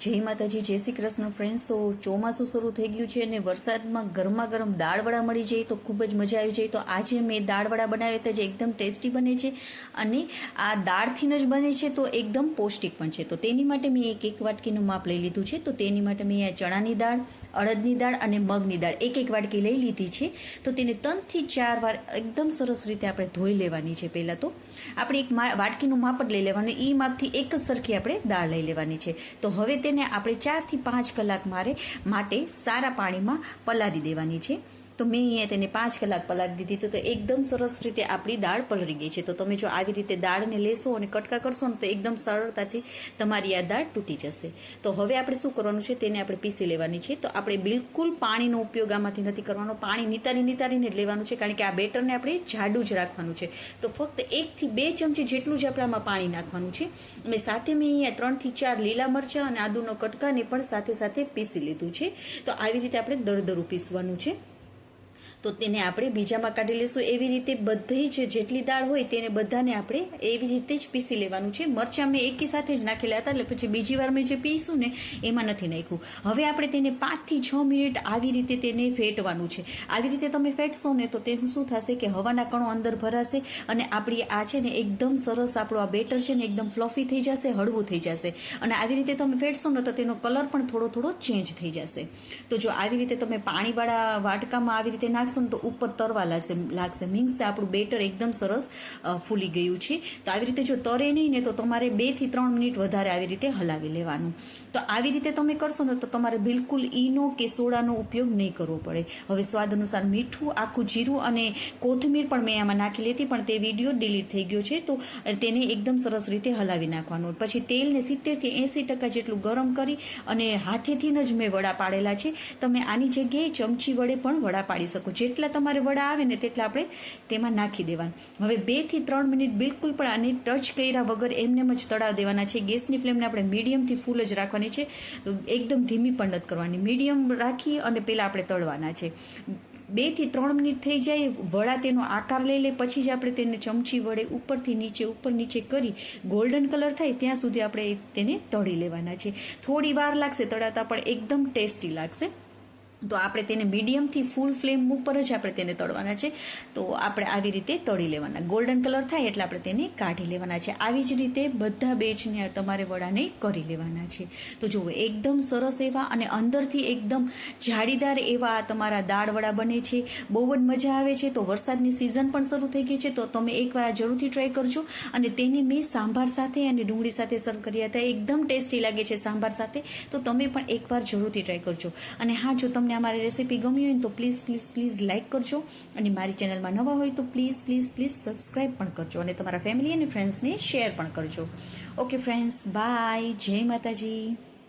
જય માતાજી, જય શ્રી કૃષ્ણ ફ્રેન્ડ્સ તો ચોમાસું શરૂ થઈ ગયું છે અને વરસાદમાં ગરમા ગરમ દાળવડા મળી જાય તો ખૂબ જ મજા આવી જાય. તો આજે મેં દાળવડા બનાવ્યા હતા જે એકદમ ટેસ્ટી બને છે અને આ દાળથી જ બને છે તો એકદમ પૌષ્ટિક પણ છે. તો તેની માટે મેં એક એક વાટકીનું માપ લઈ લીધું છે. તો તેની માટે મેં આ ચણાની દાળ અડદની દાળ અને મગની દાળ. એક એક વાટકી લઈ લીધી છે. તો તેને ત્રણથી ચાર વાર એકદમ સરસ રીતે આપણે ધોઈ લેવાની છે પહેલાં તો. આપણે એક વાટકીનું માપ જ લઈ લેવાનું એ માપથી એક જ સરખી આપણે દાળ લઈ લેવાની છે. તો હવે તેને આપણે ચારથી પાંચ કલાક મારે, માટે સારા પાણીમાં પલાળી દેવાની છે. તો મેં અહીંયા તેને પાંચ કલાક પલાળી દીધી. તો તો એકદમ સરસ રીતે આપણી દાળ પલળી ગઈ છે. તો તમે જો આવી રીતે દાળને લેશો અને કટકા કરશો ને તો એકદમ સરળતાથી તમારી આ દાળ તૂટી જશે. તો હવે આપણે શું કરવાનું છે? તેને આપણે પીસી લેવાની છે. તો આપણે બિલકુલ પાણીનો ઉપયોગ આમાંથી નથી કરવાનો. પાણી નિતારી નિતારીને લેવાનું છે. કારણ કે આ બેટરને આપણે જાડું જ રાખવાનું છે. તો ફક્ત એકથી બે ચમચી જેટલું જ આપણે આમાં પાણી નાખવાનું છે. અને સાથે મેં અહીંયા ત્રણથી ચાર લીલા મરચાં અને આદુનો કટકાને પણ સાથે સાથે પીસી લીધું છે. તો આવી રીતે આપણે દરદરું પીસવાનું છે. તો તેને આપણે બીજામાં કાઢી લઈશું એવી રીતે બધી જ જેટલી દાળ હોય તેને બધાને આપણે એવી રીતે જ પીસી લેવાનું છે. મરચાં મેં એકી સાથે જ નાખેલા હતા, એટલે પછી બીજી વાર મેં જે પીશું ને એમાં નથી નાખ્યું. હવે આપણે તેને પાંચથી છ મિનિટ આવી રીતે તેને ફેટવાનું છે. આવી રીતે તમે ફેટશો ને તો તેનું શું થશે કે હવાના કણો અંદર ભરાશે અને આપણી આ છે ને એકદમ સરસ આપણું આ બેટર છે ને એકદમ ફ્લફી થઈ જશે, હળવું થઈ જશે. અને આવી રીતે તમે ફેટશો ને તો તેનો કલર પણ થોડો થોડો ચેન્જ થઈ જશે. તો જો આવી રીતે તમે પાણીવાળા વાટકામાં આવી રીતે નાખશો ને તો ઉપર તરવા લાગશે લાગશે મીન્સ આપણું બેટર એકદમ સરસ ફૂલી ગયું છે. તો આવી રીતે જો તરે નહીં ને તો તમારે બેથી ત્રણ મિનિટ વધારે આવી રીતે હલાવી લેવાનું. તો આવી રીતે તમે કરશો ને તો તમારે બિલકુલ ઈનો કે સોડાનો ઉપયોગ નહીં કરવો પડે. હવે સ્વાદ અનુસાર મીઠું, આખું જીરું અને કોથમીર પણ મેં આમાં નાખી લેતી પણ તે વીડિયો ડિલીટ થઈ ગયો છે. તો તેને એકદમ સરસ રીતે હલાવી નાખવાનું. પછી તેલને સિત્તેરથી એંસી ટકા જેટલું ગરમ કરી અને હાથેથી જ મેં વડા પાડેલા છે. તમે આની જગ્યાએ ચમચી વડે પણ વડા પાડી શકો જેટલા તમારે વડા આવે ને તેટલા આપણે તેમાં નાખી દેવાના. હવે બેથી ત્રણ મિનિટ બિલકુલ પણ આને ટચ કર્યા વગર એમનેમ જ તળાવ દેવાના છે. ગેસની ફ્લેમને આપણે મીડિયમથી ફૂલ જ રાખવાની છે. એકદમ ધીમી પણ નથી કરવાની. મીડિયમ રાખી અને પહેલાં આપણે તળવાના છે. બેથી ત્રણ મિનિટ થઈ જાય, વડા તેનો આકાર લઈ લે, પછી જ આપણે તેને ચમચી વડે ઉપરથી નીચે, ઉપર નીચે કરી ગોલ્ડન કલર થાય ત્યાં સુધી આપણે તેને તળી લેવાના છે. થોડી વાર લાગશે તળાતા પણ એકદમ ટેસ્ટી લાગશે. તો આપણે તેને મીડિયમથી ફૂલ ફ્લેમ ઉપર જ આપણે તેને તળવાના છે. તો આપણે આવી રીતે તળી લેવાના. ગોલ્ડન કલર થાય એટલે આપણે તેને કાઢી લેવાના છે. આવી જ રીતે બધા બેચને તમારે વડાને કરી લેવાના છે. તો જુઓ, એકદમ સરસ એવા અને અંદરથી એકદમ જાળીદાર એવા તમારા દાળ વડા બને છે. બહુ જ મજા આવે છે. તો વરસાદની સિઝન પણ શરૂ થઈ ગઈ છે. તો તમે એકવાર જરૂરથી ટ્રાય કરજો. અને તેને મેં સાંભાર સાથે અને ડુંગળી સાથે સર્વ કર્યા હતા. એકદમ ટેસ્ટી લાગે છે સાંભાર સાથે. તો તમે પણ એકવાર જરૂરથી ટ્રાય કરજો. અને હા, જો તમને અમારી રેસીપી ગમી હોય તો પ્લીઝ પ્લીઝ પ્લીઝ લાઇક કરજો. અને મારી ચેનલમાં નવા હોય તો પ્લીઝ પ્લીઝ પ્લીઝ સબસ્ક્રાઈબ પણ કરજો. અને તમારા ફેમિલી અને ફ્રેન્ડ્સને શેર પણ કરજો. ઓકે ફ્રેન્ડ્સ બાય જય માતાજી.